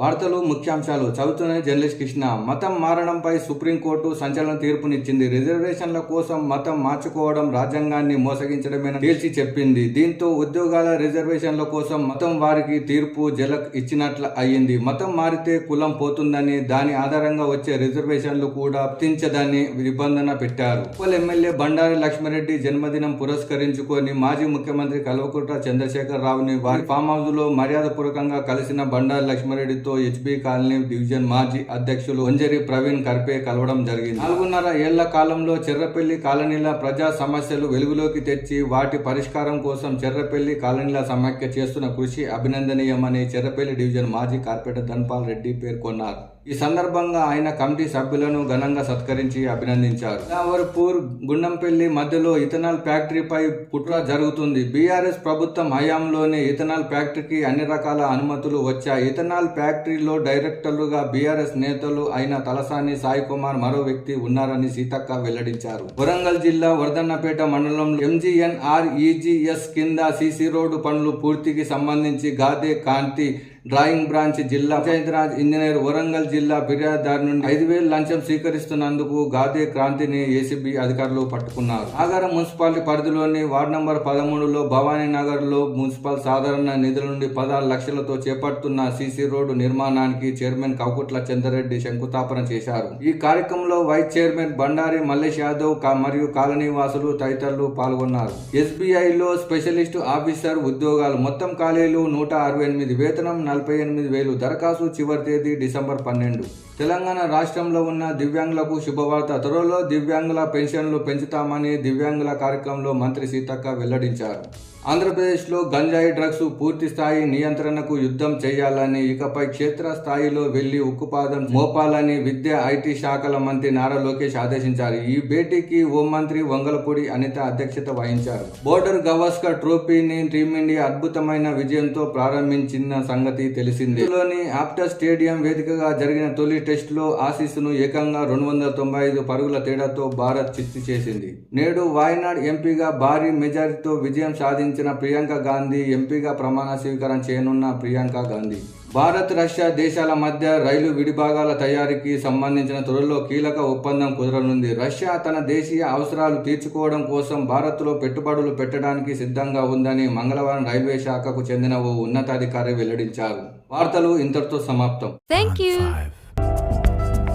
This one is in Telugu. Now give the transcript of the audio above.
వార్తలు ముఖ్యాంశాలు. చదువుతున్న జర్నలిస్ట్ కృష్ణ మతం మారడంపై సుప్రీంకోర్టు సంచలన తీర్పునిచ్చింది. రిజర్వేషన్ల కోసం మతం మార్చుకోవడం రాజ్యాంగాన్ని మోసగించడమేనని తేల్చి చెప్పింది. దీంతో ఉద్యోగాల రిజర్వేషన్ల కోసం మతం వారికి తీర్పు జలక్ ఇచ్చినట్లు అయ్యింది. మతం మారితే కులం పోతుందని దాని ఆధారంగా వచ్చే రిజర్వేషన్లు కూడా వర్తించదని నిబంధన పెట్టారు. ఉప్పల్ ఎమ్మెల్యే బండారి లక్ష్మారెడ్డి జన్మదినం పురస్కరించుకొని మాజీ ముఖ్యమంత్రి కల్వకుంట్ల చంద్రశేఖర్ రావుని వారి ఫామ్ హౌస్లో మర్యాదపూర్వకంగా కలిసిన బండారు లక్ష్మారెడ్డితో హెచ్బి కాలనీ డివిజన్ మాజీ అధ్యక్షులు వంజరి ప్రవీణ్ కర్పే కలవడం జరిగింది. నాలుగున్నర ఏళ్ళ కాలంలో చెర్రపల్లి కాలనీల ప్రజా సమస్యలు వెలుగులోకి తెచ్చి వాటి పరిష్కారం కోసం చెర్రపల్లి కాలనీల సమాఖ్య చేస్తున్న కృషి అభినందనీయమని చెర్రపల్లి డివిజన్ మాజీ కార్పొరేటర్ ధన్పాల్ రెడ్డి పేర్కొన్నారు. ఈ సందర్భంగా ఆయన కమిటీ సభ్యులను ఘనంగా సత్కరించి అభినందించారు. నావర్పూర్ గుండంపల్లి మధ్యలో ఇథనాల్ ఫ్యాక్టరీపై కుట్ర జరుగుతుంది. బీఆర్ఎస్ ప్రభుత్వం హయాంలోనే ఇథనాల్ ఫ్యాక్టరీకి అన్ని రకాల అనుమతులు వచ్చాయి. ఇథనాల్ ఫ్యాక్టరీలో డైరెక్టర్లుగా బీఆర్ఎస్ నేతలు అయిన తలసాని సాయి కుమార్ మరో వ్యక్తి ఉన్నారని సీతక్క వెల్లడించారు. వరంగల్ జిల్లా వర్ధన్నపేట మండలం ఎంజీఎన్ఆర్ ఈజీఎస్ కింద సీసీ రోడ్డు పనులు పూర్తికి సంబంధించి గాదే కాంతి డ్రాయింగ్ బ్రాంచ్ జిల్లా పంచాయతీరాజ్ ఇంజనీర్ వరంగల్ జిల్లా ఫిర్యాదుదారు నుండి ఐదు వేలు లంచం స్వీకరిస్తున్నందుకు గాదే క్రాంతిని ఏసీబీ అధికారులు పట్టుకున్నారు. నాగరం మున్సిపాలిటీ పరిధిలోని వార్డు నంబర్ పదమూడులో భవానీ నగర్లో మున్సిపల్ సాధారణ నిధుల నుండి పదహారు లక్షలతో చేపడుతున్న సీసీ రోడ్డు నిర్మాణానికి చైర్మన్ కౌకుట్ల చంద్రరెడ్డి శంకుస్థాపన చేశారు. ఈ కార్యక్రమంలో వైస్ చైర్మన్ బండారి మల్లేష్ యాదవ్ మరియు కాలనీ వాసులు తదితరులు పాల్గొన్నారు. ఎస్బీఐలో స్పెషలిస్ట్ ఆఫీసర్ ఉద్యోగాలు మొత్తం ఖాళీలు నూట అరవై ఎనిమిది వేతనం నలభై ఎనిమిది వేలు దరఖాస్తు చివరి తేదీ డిసెంబర్ పన్నెండు. తెలంగాణ రాష్ట్రంలో ఉన్న దివ్యాంగులకు శుభవార్త. త్వరలో దివ్యాంగుల పెన్షన్లు పెంచుతామని దివ్యాంగుల కార్యక్రమంలో మంత్రి సీతక్క వెల్లడించారు. ఆంధ్రప్రదేశ్లో గంజాయి డ్రగ్స్ పూర్తి స్థాయి నియంత్రణకు యుద్ధం చేయాలని ఇకపై క్షేత్ర స్థాయిలో వెళ్ళి ఉక్కుపాదం మోపాలని విద్య ఐటీ శాఖల మంత్రి నారా లోకేష్ ఆదేశించారు. ఈ భేటీకి హోంమంత్రి వంగలపూడి అనిత అధ్యక్షత వహించారు. బోర్డర్ గవాస్కర్ ట్రోఫీని టీమిండియా అద్భుతమైన విజయంతో ప్రారంభించిన సంగతి తెలిసిందే. లోని ఆప్టర్ స్టేడియం వేదికగా జరిగిన తొలి టెస్ట్లో ఆసీస్ను ఏకంగా రెండు వందల తొంభై ఐదు పరుగుల తేడాతో భారత్ చిత్తు చేసింది. నేడు వాయనాడ్ ఎంపీగా భారీ మెజారిటీతో విజయం సాధించిన ప్రియాంక గాంధీ ఎంపీగా ప్రమాణ స్వీకారం చేయనున్న ప్రియాంక గాంధీ. భారత్ రష్యా దేశాల మధ్య రైలు విడిభాగాల తయారీకి సంబంధించిన త్వరలో కీలక ఒప్పందం కుదరనుంది. రష్యా తన దేశీయ అవసరాలు తీర్చుకోవడం కోసం భారత్లో పెట్టుబడులు పెట్టడానికి సిద్ధంగా ఉందని మంగళవారం రైల్వే శాఖకు చెందిన ఓ ఉన్నతాధికారి వెల్లడించారు. వార్తలు ఇంతటితో సమాప్తం.